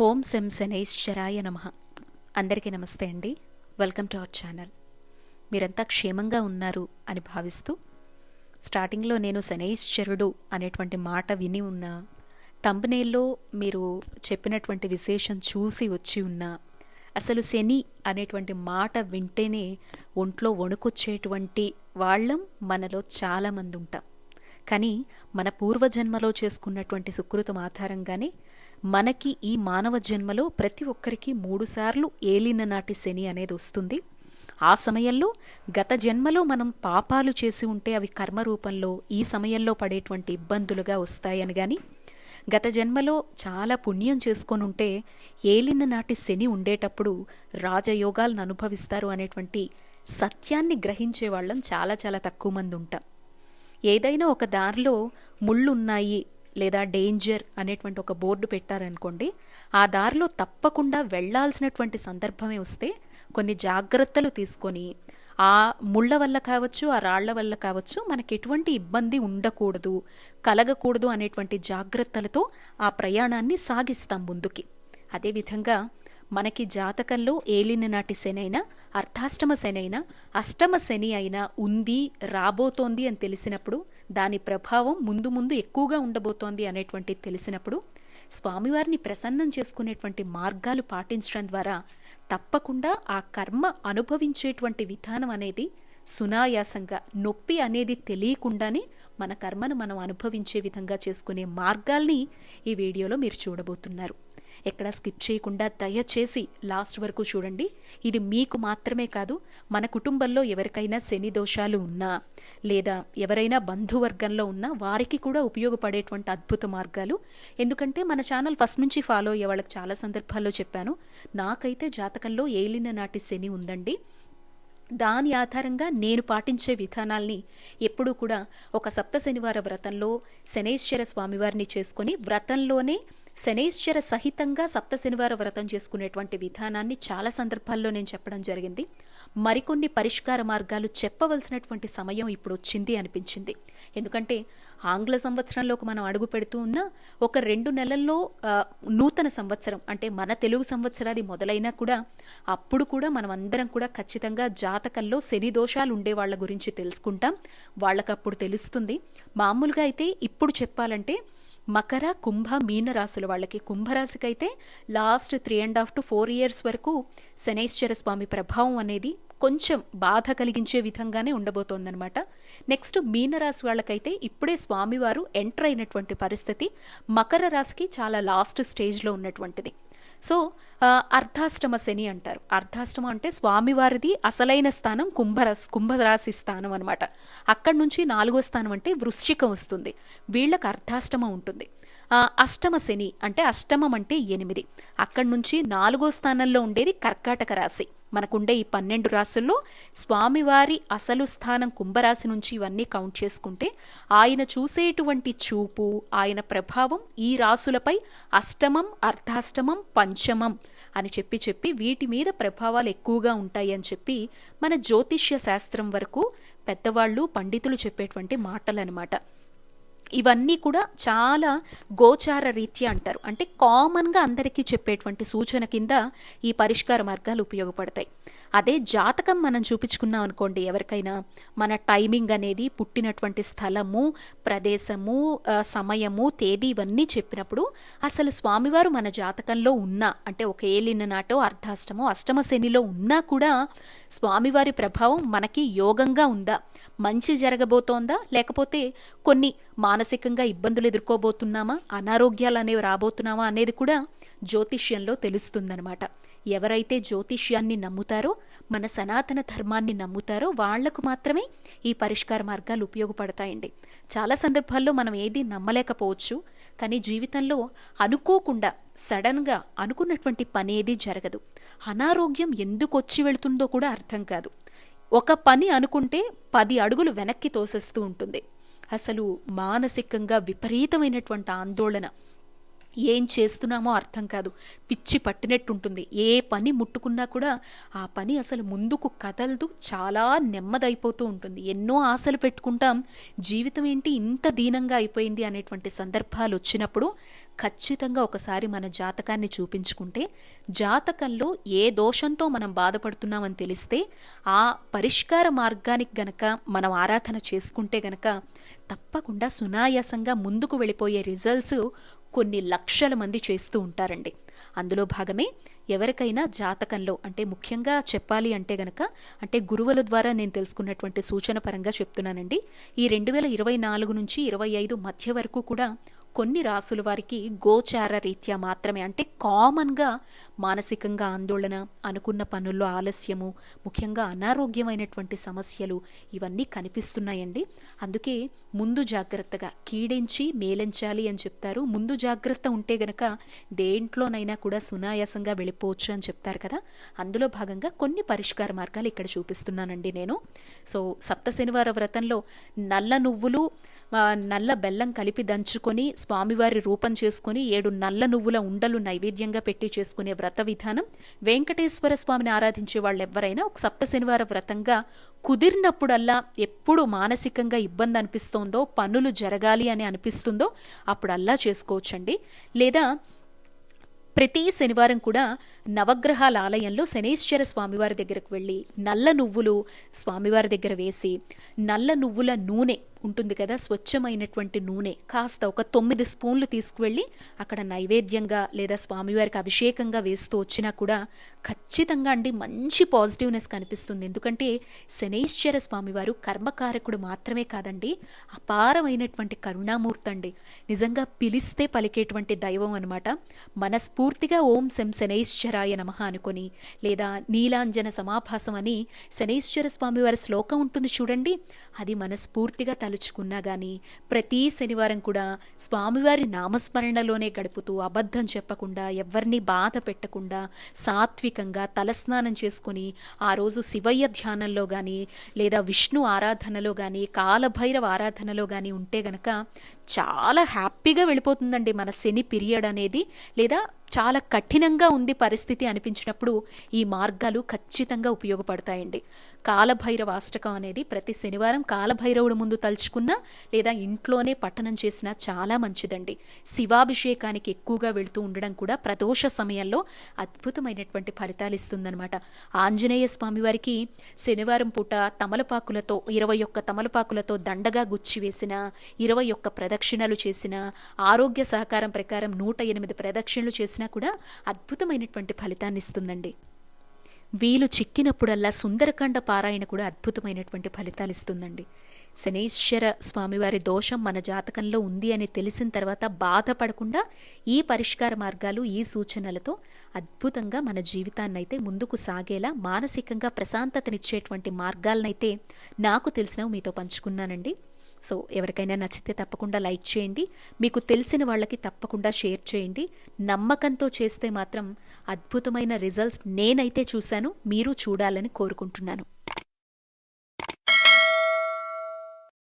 Home సెం శనైశ్చరాయ నమ. అందరికీ నమస్తే అండి. Welcome to our channel. మీరంతా క్షేమంగా ఉన్నారు అని భావిస్తూ స్టార్టింగ్లో నేను శనైశ్చరుడు అనేటువంటి మాట విని ఉన్నా తంబనేల్లో మీరు చెప్పినటువంటి విశేషం చూసి వచ్చి ఉన్నా అసలు శని అనేటువంటి మాట వింటేనే ఒంట్లో వణుకొచ్చేటువంటి వాళ్ళం మనలో చాలామంది ఉంటాం. కానీ మన పూర్వజన్మలో చేసుకున్నటువంటి సుకృతం ఆధారంగానే మనకి ఈ మానవ జన్మలో ప్రతి ఒక్కరికి మూడుసార్లు ఏలిన నాటి శని అనేది వస్తుంది. ఆ సమయంలో గత జన్మలో మనం పాపాలు చేసి ఉంటే అవి కర్మ రూపంలో ఈ సమయంలో పడేటువంటి ఇబ్బందులుగా వస్తాయని కానీ గత జన్మలో చాలా పుణ్యం చేసుకొని ఉంటే ఏలిన నాటి శని ఉండేటప్పుడు రాజయోగాలను అనుభవిస్తారు అనేటువంటి సత్యాన్ని గ్రహించే వాళ్ళం చాలా చాలా తక్కువ మంది ఉంటాం. ఏదైనా ఒక దారిలో ముళ్ళున్నాయి లేదా డేంజర్ అనేటువంటి ఒక బోర్డు పెట్టారనుకోండి ఆ దారిలో తప్పకుండా వెళ్ళాల్సినటువంటి సందర్భమే వస్తే కొన్ని జాగ్రత్తలు తీసుకొని ఆ ముళ్ళ వల్ల కావచ్చు ఆ రాళ్ళ వల్ల కావచ్చు మనకి ఎటువంటి ఇబ్బంది ఉండకూడదు కలగకూడదు అనేటువంటి జాగ్రత్తలతో ఆ ప్రయాణాన్ని సాగిస్తాం ముందుకి. అదేవిధంగా మనకి జాతకంలో ఏలిన నాటి శని అయినా అర్ధాష్టమ శని అయినా అష్టమ శని అయినా ఉంది రాబోతోంది అని తెలిసినప్పుడు దాని ప్రభావం ముందు ముందు ఎక్కువగా ఉండబోతోంది అనేటువంటి తెలిసినప్పుడు స్వామివారిని ప్రసన్నం చేసుకునేటువంటి మార్గాలు పాటించడం ద్వారా తప్పకుండా ఆ కర్మ అనుభవించేటువంటి విధానం అనేది సునాయాసంగా నొప్పి అనేది తెలియకుండానే మన కర్మను మనం అనుభవించే విధంగా చేసుకునే మార్గాల్ని ఈ వీడియోలో మీరు చూడబోతున్నారు. ఎక్కడ స్కిప్ చేయకుండా దయచేసి లాస్ట్ వరకు చూడండి. ఇది మీకు మాత్రమే కాదు మన కుటుంబంలో ఎవరికైనా శని దోషాలు ఉన్నా లేదా ఎవరైనా బంధువర్గంలో ఉన్నా వారికి కూడా ఉపయోగపడేటువంటి అద్భుత మార్గాలు. ఎందుకంటే మన ఛానల్ ఫస్ట్ నుంచి ఫాలో అయ్యే వాళ్ళకి చాలా సందర్భాల్లో చెప్పాను. నాకైతే జాతకంలో ఏలిన నాటి శని ఉందండి. దాని ఆధారంగా నేను పాటించే విధానాల్ని ఎప్పుడూ కూడా ఒక సప్త శనివార వ్రతంలో శనేశ్వర స్వామివారిని చేసుకొని వ్రతంలోనే శనేశ్వర సహితంగా సప్త శనివార వ్రతం చేసుకునేటువంటి విధానాన్ని చాలా సందర్భాల్లో నేను చెప్పడం జరిగింది. మరికొన్ని పరిష్కార మార్గాలు చెప్పవలసినటువంటి సమయం ఇప్పుడు వచ్చింది అనిపించింది. ఎందుకంటే ఆంగ్ల సంవత్సరంలోకి మనం అడుగు పెడుతూ ఉన్న ఒక రెండు నెలల్లో నూతన సంవత్సరం అంటే మన తెలుగు సంవత్సరాది మొదలైనా కూడా అప్పుడు కూడా మనం అందరం కూడా ఖచ్చితంగా జాతకంలో శని దోషాలు ఉండే వాళ్ళ గురించి తెలుసుకుంటాం. వాళ్ళకప్పుడు తెలుస్తుంది. మామూలుగా అయితే ఇప్పుడు చెప్పాలంటే మకర కుంభ మీన రాశుల వాళ్ళకి కుంభరాశికైతే last three and half to four years వరకు శనైశ్వర స్వామి ప్రభావం అనేది కొంచెం బాధ కలిగించే విధంగానే ఉండబోతోందనమాట నెక్స్ట్ మీనరాశి వాళ్ళకైతే ఇప్పుడే స్వామివారు ఎంటర్ అయినటువంటి పరిస్థితి మకర రాశికి చాలా లాస్ట్ స్టేజ్లో ఉన్నటువంటిది. సో అర్ధాష్టమ శని అంటారు. అర్ధాష్టమ అంటే స్వామివారిది అసలైన స్థానం కుంభర కుంభరాశి స్థానం అనమాట అక్కడి నుంచి నాలుగో స్థానం అంటే వృశ్చికం వస్తుంది. వీళ్ళకి అర్ధాష్టమ ఉంటుంది. అష్టమ శని అంటే అష్టమం అంటే ఎనిమిది. అక్కడి నుంచి నాలుగో స్థానంలో ఉండేది కర్కాటక రాశి. మనకుండే ఈ పన్నెండు రాశుల్లో స్వామివారి అసలు స్థానం కుంభరాశి నుంచి ఇవన్నీ కౌంట్ చేసుకుంటే ఆయన చూసేటువంటి చూపు ఆయన ప్రభావం ఈ రాశులపై అష్టమం అర్ధాష్టమం పంచమం అని చెప్పి చెప్పి వీటి మీద ప్రభావాలు ఎక్కువగా ఉంటాయి అని చెప్పి మన జ్యోతిష్య శాస్త్రం వరకు పెద్దవాళ్ళు పండితులు చెప్పేటువంటి మాటలు అనమాట ఇవన్నీ కూడా చాలా గోచార రీత్యా అంటారు. అంటే కామన్గా అందరికీ చెప్పేటువంటి సూచన కింద ఈ పరిష్కార మార్గాలు ఉపయోగపడతాయి. అదే జాతకం మనం చూపించుకున్నాం అనుకోండి ఎవరికైనా. మన టైమింగ్ అనేది పుట్టినటువంటి స్థలము ప్రదేశము సమయము తేదీ ఇవన్నీ చెప్పినప్పుడు అసలు స్వామివారు మన జాతకంలో ఉన్నా అంటే ఒక ఏలిన నాటో అర్ధాష్టమో అష్టమ శనిలో ఉన్నా కూడా స్వామివారి ప్రభావం మనకి యోగంగా ఉందా? మంచి జరగబోతోందా? లేకపోతే కొన్ని మానసికంగా ఇబ్బందులు ఎదుర్కోబోతున్నామా? అనారోగ్యాలు అనేవి రాబోతున్నామా అనేది కూడా జ్యోతిష్యంలో తెలుస్తుందనమాట ఎవరైతే జ్యోతిష్యాన్ని నమ్ముతారో మన సనాతన ధర్మాన్ని నమ్ముతారో వాళ్ళకు మాత్రమే ఈ పరిష్కార మార్గాలు ఉపయోగపడతాయండి. చాలా సందర్భాల్లో మనం ఏది నమ్మలేకపోవచ్చు కానీ జీవితంలో అనుకోకుండా సడన్గా అనుకున్నటువంటి పని ఏది జరగదు. అనారోగ్యం ఎందుకు వచ్చి వెళుతుందో కూడా అర్థం కాదు. ఒక పని అనుకుంటే పది అడుగులు వెనక్కి తోసేస్తూ ఉంటుంది. అసలు మానసికంగా విపరీతమైనటువంటి ఆందోళన ఏం చేస్తున్నామో అర్థం కాదు. పిచ్చి పట్టినట్టుంటుంది. ఏ పని ముట్టుకున్నా కూడా ఆ పని అసలు ముందుకు కదలదు చాలా నెమ్మదైపోతూ ఉంటుంది. ఎన్నో ఆశలు పెట్టుకుంటాం. జీవితం ఏంటి ఇంత దీనంగా అయిపోయింది అనేటువంటి సందర్భాలు వచ్చినప్పుడు ఖచ్చితంగా ఒకసారి మన జాతకాన్ని చూపించుకుంటే జాతకంలో ఏ దోషంతో మనం బాధపడుతున్నామని తెలిస్తే ఆ పరిష్కార మార్గానికి గనక మనం ఆరాధన చేసుకుంటే గనక తప్పకుండా సునాయాసంగా ముందుకు వెళ్ళిపోయే రిజల్ట్స్ కొన్ని లక్షల మంది చేస్తూ ఉంటారండి. అందులో భాగమే ఎవరికైనా జాతకంలో అంటే ముఖ్యంగా చెప్పాలి అంటే గనక అంటే గురువుల ద్వారా నేను తెలుసుకున్నటువంటి సూచన పరంగా చెప్తున్నానండి. ఈ రెండు వేల ఇరవై నాలుగు నుంచి ఇరవై ఐదు మధ్య వరకు కూడా కొన్ని రాసుల వారికి గోచార రీత్యా మాత్రమే అంటే కామన్గా మానసికంగా ఆందోళన అనుకున్న పనుల్లో ఆలస్యము ముఖ్యంగా అనారోగ్యమైనటువంటి సమస్యలు ఇవన్నీ కనిపిస్తున్నాయండి. అందుకే ముందు జాగ్రత్తగా కీడించి మేలించాలి అని చెప్తారు. ముందు జాగ్రత్త ఉంటే గనక దేంట్లోనైనా కూడా సునాయాసంగా వెళ్ళిపోవచ్చు అని చెప్తారు కదా. అందులో భాగంగా కొన్ని పరిష్కార మార్గాలు ఇక్కడ చూపిస్తున్నానండి నేను. సో సప్త శనివార వ్రతంలో నల్ల నువ్వులు నల్ల బెల్లం కలిపి దంచుకొని స్వామివారి రూపం చేసుకుని ఏడు నల్ల నువ్వుల ఉండలు నైవేద్యంగా పెట్టి చేసుకునే వ్రత విధానం. వెంకటేశ్వర స్వామిని ఆరాధించే వాళ్ళు ఎవరైనా ఒక సప్త శనివార వ్రతంగా కుదిరినప్పుడల్లా ఎప్పుడు మానసికంగా ఇబ్బంది అనిపిస్తోందో పనులు జరగాలి అని అనిపిస్తుందో అప్పుడల్లా చేసుకోవచ్చండి. లేదా ప్రతి శనివారం కూడా నవగ్రహాల ఆలయంలో శనేశ్వర స్వామివారి దగ్గరకు వెళ్ళి నల్ల నువ్వులు స్వామివారి దగ్గర వేసి నల్ల నువ్వుల నూనె ఉంటుంది కదా స్వచ్ఛమైనటువంటి నూనె కాస్త ఒక తొమ్మిది స్పూన్లు తీసుకువెళ్ళి అక్కడ నైవేద్యంగా లేదా స్వామివారికి అభిషేకంగా వేస్తూ వచ్చినా కూడా ఖచ్చితంగా అండి మంచి పాజిటివ్నెస్ కనిపిస్తుంది. ఎందుకంటే శనైశ్వర స్వామివారు కర్మకారకుడు మాత్రమే కాదండి అపారమైనటువంటి కరుణామూర్తి అండి నిజంగా పిలిస్తే పలికేటువంటి దైవం అనమాట మనస్ఫూర్తిగా ఓం శం శనైశ్వరాయ నమ అనుకొని లేదా నీలాంజన సమాభాసం అని శనైశ్వర స్వామివారి శ్లోకం ఉంటుంది చూడండి. అది మనస్ఫూర్తిగా తలుచుకున్నా గాని ప్రతి శనివారం కూడా స్వామివారి నామస్మరణలోనే గడుపుతూ అబద్ధం చెప్పకుండా ఎవరిని బాధ పెట్టకుండా సాత్వికంగా తలస్నానం చేసుకుని ఆ రోజు శివయ్య ధ్యానంలో గాని లేదా విష్ణు ఆరాధనలో గాని కాలభైరవ ఆరాధనలో గాని ఉంటే గనక చాలా హ్యాపీగా వెళ్ళిపోతుందండి మన శని పీరియడ్ అనేది. లేదా చాలా కఠినంగా ఉంది పరిస్థితి అనిపించినప్పుడు ఈ మార్గాలు ఖచ్చితంగా ఉపయోగపడతాయండి. కాలభైరవ అష్టకం అనేది ప్రతి శనివారం కాలభైరవుడు ముందు తలుచుకున్నా లేదా ఇంట్లోనే పఠనం చేసినా చాలా మంచిదండి. శివాభిషేకానికి ఎక్కువగా వెళుతూ ఉండడం కూడా ప్రదోష సమయంలో అద్భుతమైనటువంటి ఫలితాలు ఇస్తుందన్నమాట. ఆంజనేయ స్వామివారికి శనివారం పూట తమలపాకులతో ఇరవై ఒక్క తమలపాకులతో దండగా గుచ్చి వేసిన ఇరవై ఒక్క ప్రదక్షిణలు చేసిన ఆరోగ్య సహకారం ప్రకారం నూట ఎనిమిది ప్రదక్షిణలు చేసినా కూడా అద్భుతమైనటువంటి ఫలితాన్ని ఇస్తుందండి. వీలు చిక్కినప్పుడల్లా సుందరకాండ పారాయణ కూడా అద్భుతమైనటువంటి ఫలితాలు ఇస్తుందండి. శనేశ్వర స్వామివారి దోషం మన జాతకంలో ఉంది అని తెలిసిన తర్వాత బాధపడకుండా ఈ పరిష్కార మార్గాలు ఈ సూచనలతో అద్భుతంగా మన జీవితాన్నైతే ముందుకు సాగేలా మానసికంగా ప్రశాంతతనిచ్చేటువంటి మార్గాలనైతే నాకు తెలిసినవి మీతో పంచుకున్నానండి. సో ఎవరికైనా నచ్చితే తప్పకుండా లైక్ చేయండి. మీకు తెలిసిన వాళ్ళకి తప్పకుండా షేర్ చేయండి. నమ్మకంతో చేస్తే మాత్రం అద్భుతమైన రిజల్ట్స్ నేనైతే చూశాను. మీరు చూడాలని కోరుకుంటున్నాను.